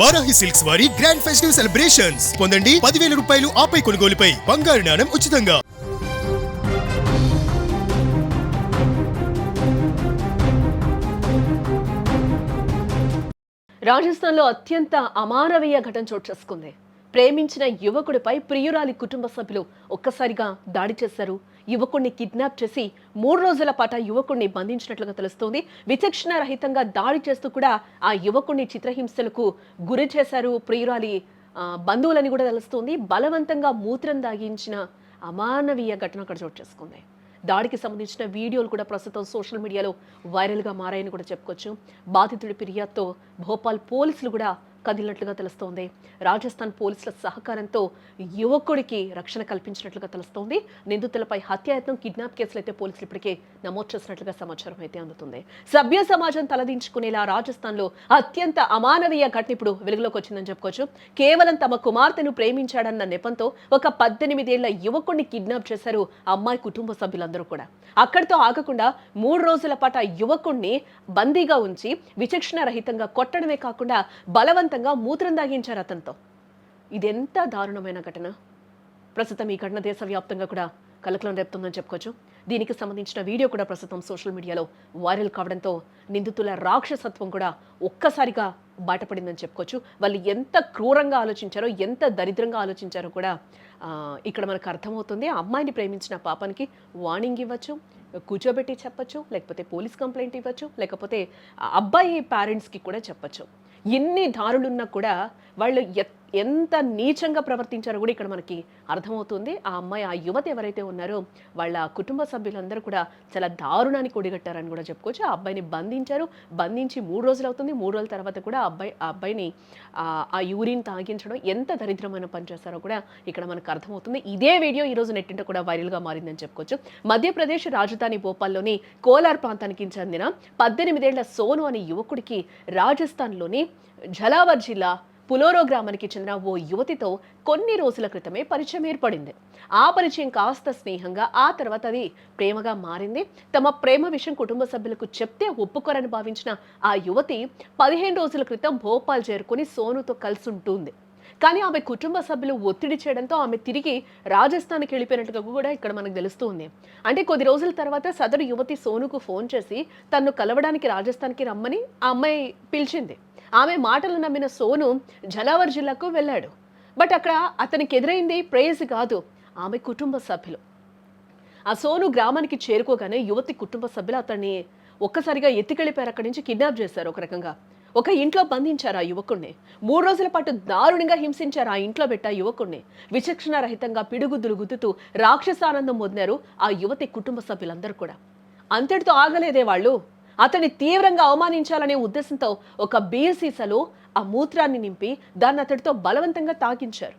Varahi silks వారి grand festive celebrations పొందండి పదివేల రూపాయలు ఆపై కొనుగోలుపై. బంగారు నాణం ఉచితంగా. రాజస్థాన్లో అత్యంత అమానవీయ ఘటన చోటు చేసుకుంది. ప్రేమించిన యువకుడిపై ప్రియురాలి కుటుంబ సభ్యులు ఒక్కసారిగా దాడి చేశారు. యువకుడిని కిడ్నాప్ చేసి మూడు రోజుల పాటు ఆ యువకుడిని బంధించినట్లుగా తెలుస్తోంది. విచక్షణ రహితంగా దాడి చేస్తూ కూడా ఆ యువకుడిని చిత్రహింసలకు గురి చేశారు ప్రియురాలి బంధువులని కూడా తెలుస్తోంది. బలవంతంగా మూత్రం దాగించిన అమానవీయ ఘటన అక్కడ చోటు చేసుకుంది. దాడికి సంబంధించిన వీడియోలు కూడా ప్రస్తుతం సోషల్ మీడియాలో వైరల్గా మారాయని కూడా చెప్పుకోవచ్చు. బాధితుడి ఫిర్యాదుతో భోపాల్ పోలీసులు కూడా కదిలినట్లుగా తెలుస్తోంది. రాజస్థాన్ పోలీసుల సహకారంతో యువకుడికి రక్షణ కల్పించినట్లుగా తెలుస్తోంది. నిందితులపై హత్యాయత్నం కిడ్నాప్ కేసులు అయితే పోలీసులు ఇప్పటికే నమోదు చేసినట్లుగా సమాచారం అయితే అందుతుంది. సభ్య సమాజం తలదించుకునేలా రాజస్థాన్లో అత్యంత అమానవీయ ఘటన ఇప్పుడు వెలుగులోకి వచ్చిందని చెప్పుకోవచ్చు. కేవలం తమ కుమార్తెను ప్రేమించాడన్న నెపంతో ఒక పద్దెనిమిదేళ్ళ యువకుడిని కిడ్నాప్ చేశారు అమ్మాయి కుటుంబ సభ్యులందరూ కూడా. అక్కడితో ఆగకుండా మూడు రోజుల పాటు ఆ యువకుడిని బందీగా ఉంచి విచక్షణ రహితంగా కొట్టడమే కాకుండా బలవంత బలవంతంగా మూత్రం దాగించారు అతనితో. ఇదెంత దారుణమైన ఘటన? ప్రస్తుతం ఈ ఘటన దేశవ్యాప్తంగా కూడా కలకలం రేపుతుందని చెప్పుకోవచ్చు. దీనికి సంబంధించిన వీడియో కూడా ప్రస్తుతం సోషల్ మీడియాలో వైరల్ కావడంతో నిందితుల రాక్షసత్వం కూడా ఒక్కసారిగా బయటపడిందని చెప్పుకోవచ్చు. వాళ్ళు ఎంత క్రూరంగా ఆలోచించారో ఎంత దరిద్రంగా ఆలోచించారో కూడా ఇక్కడ మనకు అర్థమవుతుంది. అమ్మాయిని ప్రేమించిన పాపానికి వార్నింగ్ ఇవ్వచ్చు కూర్చోబెట్టి చెప్పచ్చు లేకపోతే పోలీస్ కంప్లైంట్ ఇవ్వచ్చు లేకపోతే అబ్బాయి పేరెంట్స్కి కూడా చెప్పచ్చు. ఎన్ని దారులున్నా కూడా వాళ్ళు ఎత్- ఎంత నీచంగా ప్రవర్తించారో కూడా ఇక్కడ మనకి అర్థమవుతుంది. ఆ అమ్మాయి ఆ యువత ఎవరైతే ఉన్నారో వాళ్ళ కుటుంబ సభ్యులందరూ కూడా చాలా దారుణానికి ఒడిగట్టారని కూడా చెప్పుకోవచ్చు. ఆ అబ్బాయిని బంధించారు. బంధించి మూడు రోజులు అవుతుంది. మూడు రోజుల తర్వాత కూడా ఆ అబ్బాయి ఆ అబ్బాయిని ఆ- యూరిన్ తాగించడం ఎంత దరిద్రమైన పని చేస్తారో కూడా ఇక్కడ మనకు అర్థమవుతుంది. ఇదే వీడియో ఈ రోజు నెట్టింట కూడా వైరల్గా మారిందని చెప్పుకోవచ్చు. మధ్యప్రదేశ్ రాజధాని భోపాల్లోని కోలార్ ప్రాంతానికి చెందిన పద్దెనిమిదేళ్ళ సోను అనే యువకుడికి రాజస్థాన్లోని ఝలావర్ జిల్లా పులోరో గ్రామానికి చెందిన ఓ యువతితో కొన్ని రోజుల క్రితమే పరిచయం ఏర్పడింది. ఆ పరిచయం కాస్త స్నేహంగా ఆ తర్వాత అది ప్రేమగా మారింది. తమ ప్రేమ విషయం కుటుంబ సభ్యులకు చెప్తే ఒప్పుకోరని భావించిన ఆ యువతి పదిహేను రోజుల క్రితం భోపాల్ చేరుకుని సోనుతో కలిసి ఉంటుంది కానీ ఆమె కుటుంబ సభ్యులు ఒత్తిడి చేయడంతో ఆమె తిరిగి రాజస్థాన్కి వెళ్ళిపోయినట్టుగా కూడా ఇక్కడ మనకు తెలుస్తుంది. అంటే కొద్ది రోజుల తర్వాత సదరు యువతి సోనుకు ఫోన్ చేసి తన్ను కలవడానికి రాజస్థాన్కి రమ్మని ఆ అమ్మాయి పిలిచింది. ఆమె మాటలు నమ్మిన సోను జలావర్ జిల్లాకు వెళ్ళాడు. బట్ అక్కడ అతనికి ఎదురైంది ప్రేజ్ కాదు ఆమె కుటుంబ సభ్యులు. ఆ సోను గ్రామానికి చేరుకోగానే యువతి కుటుంబ సభ్యులు అతన్ని ఒక్కసారిగా ఎత్తికెళ్ళిపోయారు. అక్కడి నుంచి కిడ్నాప్ చేశారు ఒక రకంగా. ఒక ఇంట్లో బంధించారు ఆ యువకుణ్ణి. మూడు రోజుల పాటు దారుణంగా హింసించారు ఆ ఇంట్లో పెట్ట ఆ యువకుణ్ణి. విచక్షణ రహితంగా పిడుగుద్దులు గుద్దుతూ రాక్షసానందం పొందారు ఆ యువతి కుటుంబ సభ్యులందరూ కూడా. అంతటితో ఆగలేదే వాళ్ళు? అతన్ని తీవ్రంగా అవమానించాలనే ఉద్దేశంతో ఒక బీర్ సీసాలో ఆ మూత్రాన్ని నింపి దాన్ని అతడితో బలవంతంగా తాకించారు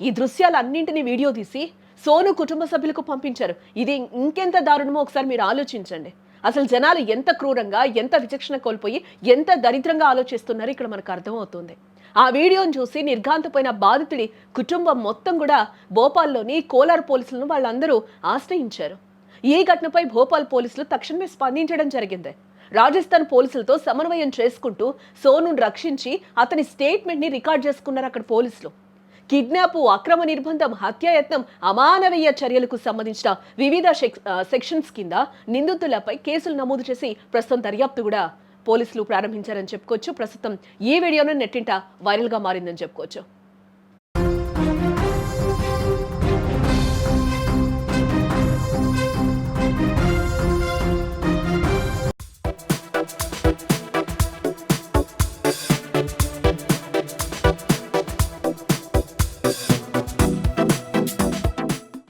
ఈ దృశ్యాలన్నింటినీ వీడియో తీసి సోను కుటుంబ సభ్యులకు పంపించారు. ఇది ఇంకెంత దారుణమో ఒకసారి మీరు ఆలోచించండి. అసలు జనాలు ఎంత క్రూరంగా ఎంత విచక్షణ కోల్పోయి ఎంత దరిద్రంగా ఆలోచిస్తున్నారో ఇక్కడ మనకు అర్థమవుతుంది. ఆ వీడియోను చూసి నిర్ఘాంతపోయిన బాధితుడి కుటుంబం మొత్తం కూడా భోపాల్లోని కోలార్ పోలీసులను వాళ్ళందరూ ఆశ్రయించారు. ఈ ఘటనపై భోపాల్ పోలీసులు తక్షణమే స్పందించడం జరిగింది. రాజస్థాన్ పోలీసులతో సమన్వయం చేసుకుంటూ సోనును రక్షించి అతని స్టేట్మెంట్ని రికార్డ్ చేసుకున్నారు అక్కడ పోలీసులు. కిడ్నాప్ అక్రమ నిర్బంధం హత్యాయత్నం అమానవీయ చర్యలకు సంబంధించిన వివిధ సెక్షన్స్ కింద నిందితులపై కేసులు నమోదు చేసి ప్రస్తుతం దర్యాప్తు కూడా పోలీసులు ప్రారంభించారని చెప్పుకోవచ్చు. ప్రస్తుతం ఈ వీడియోను నెట్టింట వైరల్గా మారిందని చెప్పుకోవచ్చు.